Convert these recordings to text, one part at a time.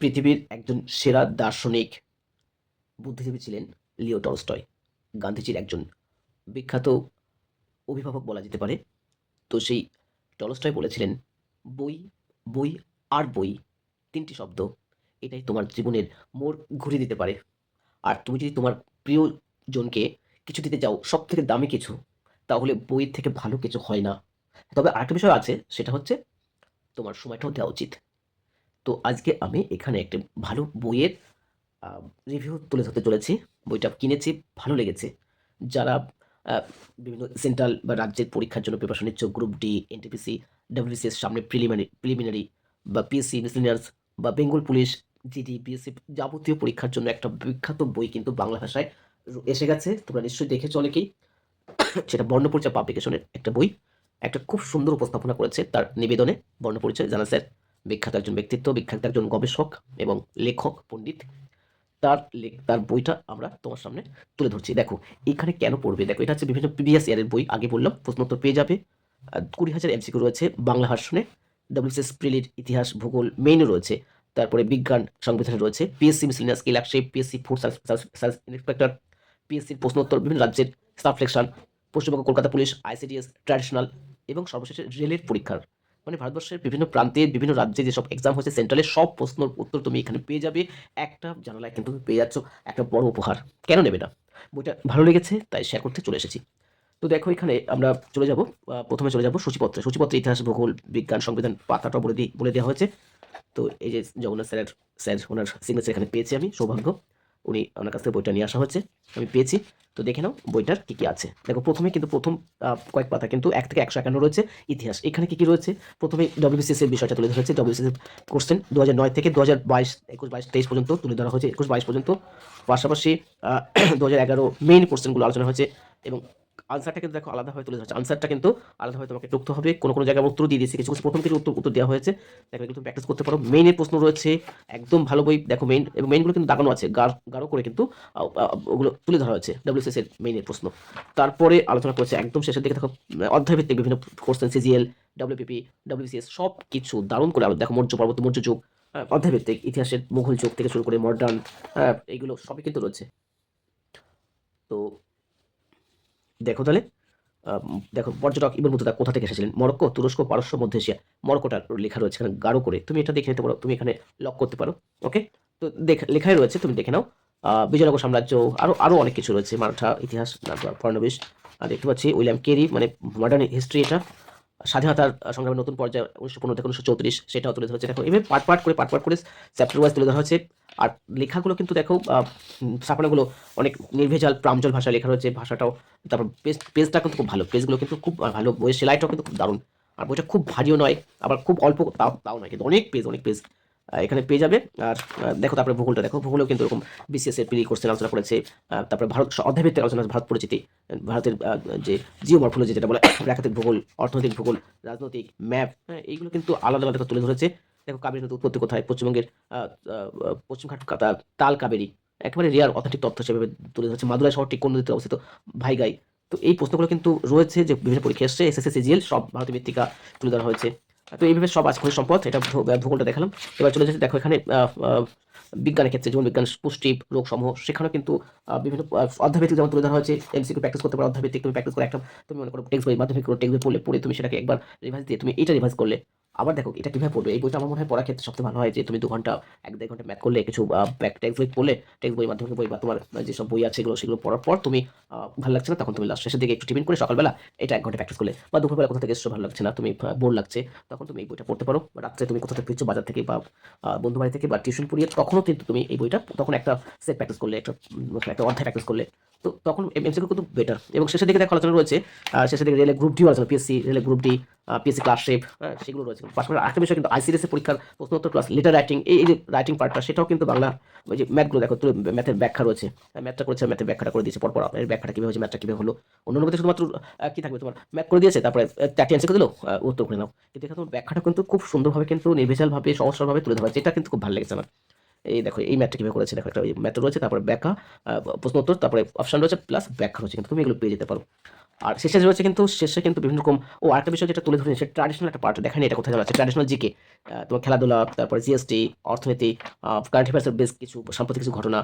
পৃথিবীর একজন সেরা দার্শনিক। বুদ্ধিজীবী ছিলেন লিও টলস্টয়, গান্ধীজির একজন বিখ্যাত অভিভাবক বলা যেতে পারে। তো সেই টলস্টয় বলেছিলেন, বই বই আর বই, তিনটি শব্দ, এটাই তোমার জীবনের মোড় ঘুরিয়ে দিতে পারে। আর তুমি যদি তোমার প্রিয়জনকে কিছু দিতে যাও সব থেকে দামি কিছু, তাহলে বইয়ের থেকে ভালো কিছু হয় না। তবে আরেকটা বিষয় আছে, সেটা হচ্ছে তোমার সময়টাও দেওয়া উচিত। তো আজকে আমি এখানে একটি ভালো বইয়ের রিভিউ তুলে ধরতে চলেছি। বইটা কিনেছি, ভালো লেগেছে। যারা বিভিন্ন সেন্ট্রাল বা রাজ্যের পরীক্ষার জন্য প্রিপারেশন নিচ্ছ গ্রুপ ডি এনটিপিসি ডাব্লিউবিসিএস সামনে প্রিলিমিনারি প্রিলিমিনারি বা পিএসসি মিসলিনিয়ার্স বা বেঙ্গল পুলিশ জিডি বিএসসি যাবতীয় পরীক্ষার জন্য একটা বিখ্যাত বই কিন্তু বাংলা ভাষায় এসে গেছে। তোমরা নিশ্চয়ই দেখে চলে কি সেটা বর্ণপরিচয় পাবলিকেশনের একটা বই। একটা খুব সুন্দর উপস্থাপনা করেছে তার নিবেদনে বর্ণপরিচয়। জানা স্যার বিখ্যাত একজন ব্যক্তিত্ব, বিখ্যাত একজন গবেষক এবং লেখক, পণ্ডিত। তার তার বইটা আমরা তোমার সামনে তুলে ধরছি। দেখো, এখানে কেন পড়বে? দেখো, এটা হচ্ছে বিভিন্ন প্রিভিয়াস ইয়ারের বই। আগে বললাম, প্রশ্নোত্তর পেয়ে যাবে। কুড়ি হাজার এমসিকিউ রয়েছে, বাংলা ভার্সনে। ডাব্লিউসিএস প্রিলির ইতিহাস, ভূগোল, মেইনও রয়েছে। তারপরে বিজ্ঞান সংবিধানে রয়েছে। পিএসসি মিসলিনিয়াস ইলাকশিপ পিএসসি ফুড সার্ভিস ইন্সপেক্টর, পিএসসির প্রশ্নোত্তর, বিভিন্ন রাজ্যের সাবফ্লেকশন Paschimbanga, Kolkata police, ICDS, traditional এবং সর্বশেষে রেলের পরীক্ষার মানে ভারতবর্ষের বিভিন্ন প্রান্তে বিভিন্ন রাজ্যে যেসব এক্সাম হচ্ছে সেন্ট্রালের সব প্রশ্নের উত্তর তুমি এখানে পেয়ে যাবে। একটা জানালায় কিন্তু তুমি পেয়ে যাচ্ছ, একটা বড় উপহার। কেন নেবে না? বইটা ভালো লেগেছে, তাই শেয়ার করতে চলে এসেছি। তো দেখো এখানে আমরা চলে যাব প্রথমে চলে যাব সূচিপত্রে। সূচিপত্রে ইতিহাস, ভূগোল, বিজ্ঞান, সংবিধান পাতাটা বলে দিয়ে বলে দেওয়া হয়েছে। তো এই যে জগন্নাথ স্যারের, স্যার ওনার সিগনেচার এখানে পেয়েছি আমি, সৌভাগ্য। উনি ওনার কাছ থেকে বইটা নিয়ে আসা হচ্ছে আমি পেয়েছি। তো দেখে নাও বইটার কী কী আছে। দেখো, প্রথমে কিন্তু প্রথম কয়েক পাতা কিন্তু এক থেকে একশো একান্ন রয়েছে ইতিহাস। এখানে কী কী রয়েছে? প্রথমে ডব্লিউবিসিএস এর বিষয়টা তুলে ধরা হয়েছে। ডব্লিউবিসিএস কোশ্চেন দু হাজার নয় থেকে দু হাজার বাইশ, একুশ, বাইশ, তেইশ পর্যন্ত তুলে ধরা হয়েছে। একুশ, বাইশ পর্যন্ত। পাশাপাশি দু হাজার এগারো মেইন কোশ্চেনগুলো আলোচনা হয়েছে এবং আনসারটা কিন্তু দেখো আলাদাভাবে তুলে ধরছে। আনসারটা কিন্তু আলাদাভাবে তোমাকে টুকতে হবে কোনো কোনো জায়গায় উত্তর দিয়ে দিয়েছে। কিছু কিছু প্রথম থেকে উত্তর উত্তর দেওয়া হয়েছে। দেখো তুমি প্র্যাকটিস করতে পারো। মেইনের প্রশ্ন রয়েছে একদম ভালো বই দেখো মেইন এবং মেইনগুলো কিন্তু দাগানো আছে। গাঢ় করে কিন্তু ওগুলো তুলে ধরা হয়েছে। ডাব্লিউসিএস এর মেইনের প্রশ্ন। তারপরে আলোচনা করেছে একদম শেষের দিকে দেখো অধ্যায় ভিত্তিক বিভিন্ন কোশ্চেন সিজিএল ডাব্লিউপিপি ডাব্লিউসিএস সব কিছু দারুণ করে দেখো মৌর্য পরবর্তী মৌর্য যুগ আহ, অধ্যায় ভিত্তিক ইতিহাসের মুঘল যুগ থেকে শুরু করে মডার্ন এইগুলো সবই কিন্তু রয়েছে। তো দেখো তাহলে দেখো পর্যটক ইবন মুতুদা কোথা থেকে এসেছিলেন? মরক্কো, তুরস্ক, পারস্য, মধ্য এশিয়া। মরক্কোটা লেখা রয়েছে এখানে, গাঢ় করে। তুমি এটা দেখে নিতে পারো, তুমি এখানে লক করতে পারো ওকে তো দেখ, লেখাই রয়েছে, তুমি দেখে নাও। বিজয়নগর সাম্রাজ্য আরও আরও অনেক কিছু রয়েছে, মারাঠা ইতিহাস ফর্নবিশ আর দেখতে পাচ্ছি উইলিয়াম কেরি মানে মডার্ন হিস্ট্রি এটা। স্বাধীনতার সংগ্রামের নতুন পর্যায়ে উনিশশো পনেরো থেকে উনিশশো চৌত্রিশ, সেটাও তুলে ধরেছে দেখো, এভাবে পার্ট পার্ট করে পার্ট পার্ট করে চ্যাপ্টার ওয়াইজ তুলে ধরা হয়েছে। আর লেখাগুলো কিন্তু দেখো ছাপানোগুলো অনেক নির্ভেজাল, প্রাঞ্জল ভাষা লেখা রয়েছে, ভাষাটাও, তারপর পেজ, পেজটা কিন্তু খুব ভালো, পেজগুলো কিন্তু খুব ভালো, বইয়ের সেলাইটাও কিন্তু খুব দারুণ। আর বইটা খুব ভারীও নয়, আবার খুব অল্প তাও তাও নয়, কিন্তু অনেক পেজ অনেক পেজ এখানে পেয়ে যাবে। আর দেখো তারপরে ভূগোলটা, দেখো ভূগোলেও কিন্তু এরকম বিসিএস এর কোর্সের আলোচনা করেছে তারপরে ভারত অধ্যায়ভিত্তিক আলোচনা ভারত পরিচিতি, ভারতের যে জিওমরফোলজি, যেটা বলে, প্রাকৃতিক ভূগোল, অর্থনৈতিক ভূগোল, রাজনৈতিক, ম্যাপ হ্যাঁ এইগুলো কিন্তু আলাদা আলাদা তুলে ধরেছে। দেখো কাবেরী নদী উৎপত্তি কোথায়? পশ্চিমবঙ্গের পশ্চিমঘাট তাল কাবেরী। একেবারে রিয়ার অথেন্টিক তথ্য হিসেবে তুলে ধরেছে। মাদুরাই শহরটি কোন নদীতে অবস্থিত? ভাইগাই। তো এই প্রশ্নগুলো কিন্তু রয়েছে যে বিভিন্ন পরীক্ষা এসছে এসএসসি সিজিএল সব ভারতীয় মৃত্তিকা তুলে ধরা হয়েছে। তো এইভাবে সব খনিজ সম্পদ এটা ভূগোলটা দেখালাম। এবার চলে যাচ্ছে দেখো এখানে বিজ্ঞানের ক্ষেত্রে জীবন বিজ্ঞান পুষ্টি রোগ সমূহ সেখানেও কিন্তু বিভিন্ন আহ, অধ্যায়ভিত্তিক যেমন তুলে ধরা হয়েছে এমসিকিউ প্র্যাকটিস করতে পারো অধ্যায়ভিত্তিক তুমি প্র্যাকটিস করে একটা তুমি মনে করো টেক্সট বই মাধ্যমিক টেক্সট বই পড়লে পড়ে তুমি সেটাকে একবার রিভাইজ দিয়ে তুমি এটা রিভাইজ করলে। আবার দেখো, এটা কীভাবে পড়বে? এই বইটা আমার মনে হয় পড়ার ক্ষেত্রে সবথেকে ভালো হয় যে, তুমি দু ঘণ্টা এক দেড় ঘণ্টা ম্যাথ করলে কিছু ব্যাক টেক্সট বই পড়লে টেক্সট বই মাধ্যমিক বই বা তোমার যেসব বই আছে সেগুলো সেগুলো পড়ার পর তুমি ভালো লাগছে না, তখন তুমি লাস্ট শেষের দিকে একটু টিফিন করে সকালবেলা এটা এক ঘণ্টা প্র্যাকটিস করলে বা দুপুরবেলা কোথা থেকে এসছো ভালো লাগছে না, তুমি বোর লাগছে, তখন তুমি এই বইটা পড়তে পারো। বা রাত্রে তুমি কোথা থেকে ফিরছো বাজার থেকে বা বন্ধু বাড়ি থেকে বা টিউশন পড়িয়ে তখনও কিন্তু তুমি এই বইটা, তখন একটা সেট প্র্যাকটিস করলে, একটা একটা অধ্যায় প্র্যাকটিস করলে তো তখন এমসিকিউ কিন্তু বেটার এবং শেষের দিকে দেখো আলোচনা রয়েছে শেষের দিকে রেলে গ্রুপ ডি আলোচনা পিএসসি রেলে গ্রুপ ডি পিএসসি ক্লাস শেপ সেগুলো রয়েছে। পাশাপাশি আরেকটা বিষয় কিন্তু আইসিডিএস পরীক্ষার প্রশ্নোত্তর ক্লাস লেটার রাইটিং এই যে রাইটিং পার্টটা সেটাও কিন্তু বাংলা, ওই যে ম্যাথগুলো দেখো তুলে ম্যাথের ব্যাখ্যা রয়েছে। ম্যাথটা করেছে ম্যাথের ব্যাখ্যাটা করে দিয়েছে, পরপর এর ব্যাখ্যাটা কীভাবে হয়েছে ম্যাথটা কীভাবে হলো। অন্য মধ্যে শুধুমাত্র কি থাকবে তোমার? ম্যাথ করে দিয়েছে, তারপরে চারটি অ্যান্সার করে দিলো উত্তর করে নাও। কিন্তু এখানে তোমার ব্যাখ্যাটা কিন্তু খুব সুন্দরভাবে কিন্তু নির্ভেজালভাবে সহজ সরলভাবে তুলে ধরা এটা কিন্তু খুব ভালো লেগেছে আমার। এই দেখো, এই ম্যাথটা কীভাবে করেছে? দেখো একটা ম্যাথ রয়েছে, তারপরে ব্যাখ্যা প্রশ্ন উত্তর তারপরে অপশন রয়েছে প্লাস ব্যাখ্যা রয়েছে, কিন্তু তুমি এগুলো পেয়ে যেতে পারো। আর শেষে রয়েছে কিন্তু, শেষে কিন্তু বিভিন্ন রকম, ও আরেকটা বিষয় যেটা তুলে ধরেছে ট্র্যাডিশনাল একটা পার্ট দেখেন এটা কোথায় আছে ট্র্যাডিশনাল জিকে তোমার খেলাধুলা, তারপরে জিএসটি অর্থনীতি কারেন্ট অ্যাফেয়ার্সের বেশ কিছু সাম্প্রতিক কিছু ঘটনা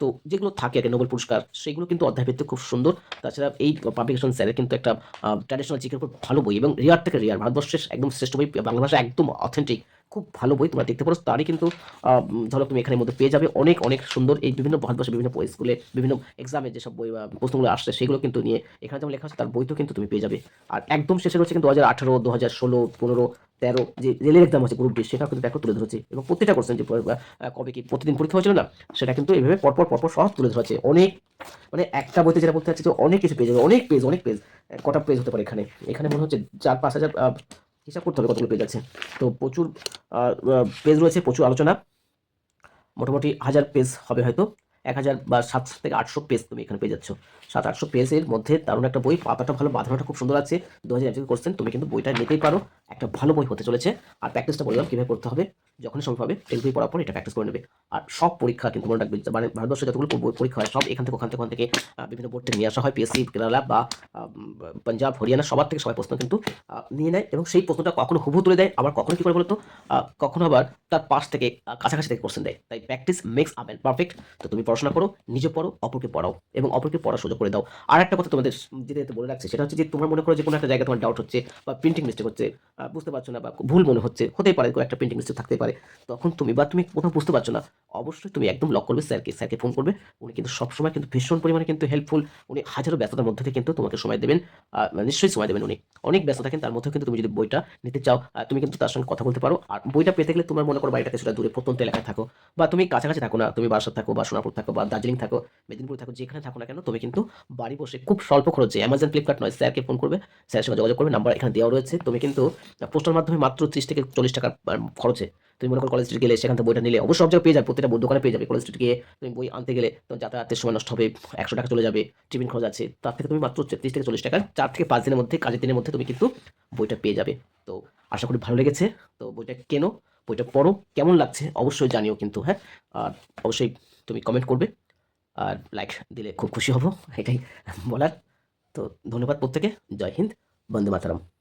তো যেগুলো থাকে আর নোবেল পুরস্কার, সেগুলো কিন্তু অধ্যায় ভিত্তিক খুব সুন্দর। তাছাড়া এই পাবলিকেশন স্যারের কিন্তু একটা ট্র্যাডিশনাল জিকের উপর ভালো বই এবং রিয়ার থেকে রিয়ার ভারতবর্ষের একদম শ্রেষ্ঠ বই, বাংলা ভাষা একদম অথেন্টিক খুব ভালো বই তোমরা দেখতে পারো। তারই কিন্তু ধরো তুমি এখানের মধ্যে পেয়ে যাবে। অনেক অনেক সুন্দর এই বিভিন্ন ভারতবর্ষের বিভিন্ন বই স্কুলে, বিভিন্ন এক্সামে যেসব বই, বা প্রশ্নগুলো আসছে, সেগুলো কিন্তু নিয়ে এখানে যেমন লেখা আছে, তার বইতেও কিন্তু তুমি পেয়ে যাবে। আর একদম শেষে রয়েছে কিন্তু দু হাজার আঠারো, দু হাজার ষোলো, পনেরো, তেরো যে রেলের এক্সাম হচ্ছে গ্রুপ ডি সেটা কিন্তু দেখো তুলে ধরেছে। এবং প্রত্যেকটা কোশ্চেন যে কবে কি প্রতিদিন পরীক্ষা হয়েছিল না, সেটা কিন্তু এইভাবে পরপর পরপর সব তুলে ধরেছে। অনেক মানে একটা বইতে যেটা বলতে চাচ্ছি যে, অনেক কিছু পেয়ে যাবে, অনেক পেজ অনেক পেজ কটা পেজ হতে পারে এখানে। এখানে মনে হচ্ছে চার, পাঁচ হাজার হিসাব করতে হবে কতগুলো পেজ আছে। তো প্রচুর পেজ রয়েছে, প্রচুর আলোচনা। মোটামুটি হাজার পেজ হবে হয়তো। এক হাজার বা সাত থেকে আটশো পেজ তুমি এখানে পেয়ে যাচ্ছ। সাত আটশো পেজের মধ্যে দারুণ একটা বই, পাতাটা ভালো, বাঁধানোটা খুব সুন্দর আছে। দু হাজার করছেন, তুমি কিন্তু বইটা নিতেই পারো। একটা ভালো বই হতে চলেছে। আর প্র্যাকটিসটা বললাম কীভাবে করতে হবে। যখনই সম্ভব হবে টেক্সট বই পড়ার পর এটা প্র্যাকটিস করে নেবে। আর সব পরীক্ষা কিন্তু মনে রাখবে মানে ভারতবর্ষে যতগুলো পরীক্ষা হয়, সব এখান থেকে ওখান থেকে ওখান থেকে বিভিন্ন বোর্ড থেকে নিয়ে আসা হয়। পিএসসি কেরালা বা পাঞ্জাব হরিয়ানা সবার থেকে সবাই প্রশ্ন কিন্তু নিয়ে নেয় এবং সেই প্রশ্নটা কখনো হুবহু তুলে দেয়। আবার কখনো কি করে বলতো? কখনো আবার তার পাশ থেকে কাছাকাছি থেকে কোশ্চেন দেয়। তাই practice makes up and perfect তো তুমি পড়াশোনা করো, নিজে পড়ো, অপরকে পড়াও এবং অপরকে পড়ার সুযোগ করে দাও। আর একটা কথা তোমাদের যেতে বলে রাখছি, সেটা হচ্ছে যে, তোমার মনে করো যে, কোনো একটা জায়গায় তোমার ডাউট হচ্ছে বা প্রিন্টিং মিস্টেক হচ্ছে বুঝতে পারছ না বা ভুল মনে হচ্ছে, হতেই পারে একটা প্রিন্টিং মিস্টেক থাকতে পারে। তখন তুমি বা তুমি কোথাও বুঝতে পারছ না। অবশ্যই তুমি একদম লক করবে, স্যারকে স্যারকে ফোন করবে। উনি কিন্তু সবসময় কিন্তু ভীষণ পরিমাণে কিন্তু হেল্পফুল উনি হাজারো ব্যস্ততার মধ্যে থেকে কিন্তু তোমাকে সময় দেবেন। নিশ্চয়ই সময় দেবেন উনি। অনেক ব্যস্ত থাকেন, তার মধ্যেও কিন্তু তুমি যদি বইটা নিতে চাও তুমি কিন্তু তার সঙ্গে কথা বলতে পারো। আর বইটা পেতে গেলে তোমার মনে করো বাড়িটা কিছুটা দূরে, প্রত্যন্ত এলাকায় থাকো। বা তুমি কাছাকাছি থাকো না, তুমি বারাসাত থাকো বা সোনাপুর থাকো বা দার্জিলিং থাকো, মেদিনীপুর থাকো, যেখানে থাকো না কেন, তুমি কিন্তু বাড়ি বসে খুব স্বল্প খরচে অ্যামাজন ফ্লিপকার্ট নয়, স্যারকে ফোন করবে। স্যারের সঙ্গে যোগাযোগ করবে নাম্বার এখানে দেওয়া রয়েছে। তুমি কিন্তু পোস্টার মাধ্যমে মাত্র ত্রিশ থেকে চল্লিশ টাকার খরচে। তুমি মনে করো কলেজ গেলে সেখান থেকে বইটা নিলে অবশ্যই সব জায়গায় পেয়ে যাবে প্রত্যেকটা বই দোকানে পেয়ে যাবে কলেজ স্ট্রিট গিয়ে তুমি বই আনতে গেলে তোমার যাতায়াতের সময় নষ্ট হবে, একশো টাকা চলে যাবে, টিফিন খরচ আছে। তার থেকে তুমি মাত্র ত্রিশ থেকে চল্লিশ টাকা, চার থেকে পাঁচ দিনের মধ্যে, কাজের দিনের মধ্যে তুমি কিন্তু বইটা পেয়ে যাবে। তো আশা করি ভালো লেগেছে। তো বইটা কেনো, বইটা পড়ো, কেমন লাগছে অবশ্যই জানিও কিন্তু হ্যাঁ। আর অবশ্যই তুমি কমেন্ট করবে। আর লাইক দিলে খুব খুশি হব, এটাই বলার। তো ধন্যবাদ প্রত্যেকে। জয় হিন্দ, বন্দে মাতারাম।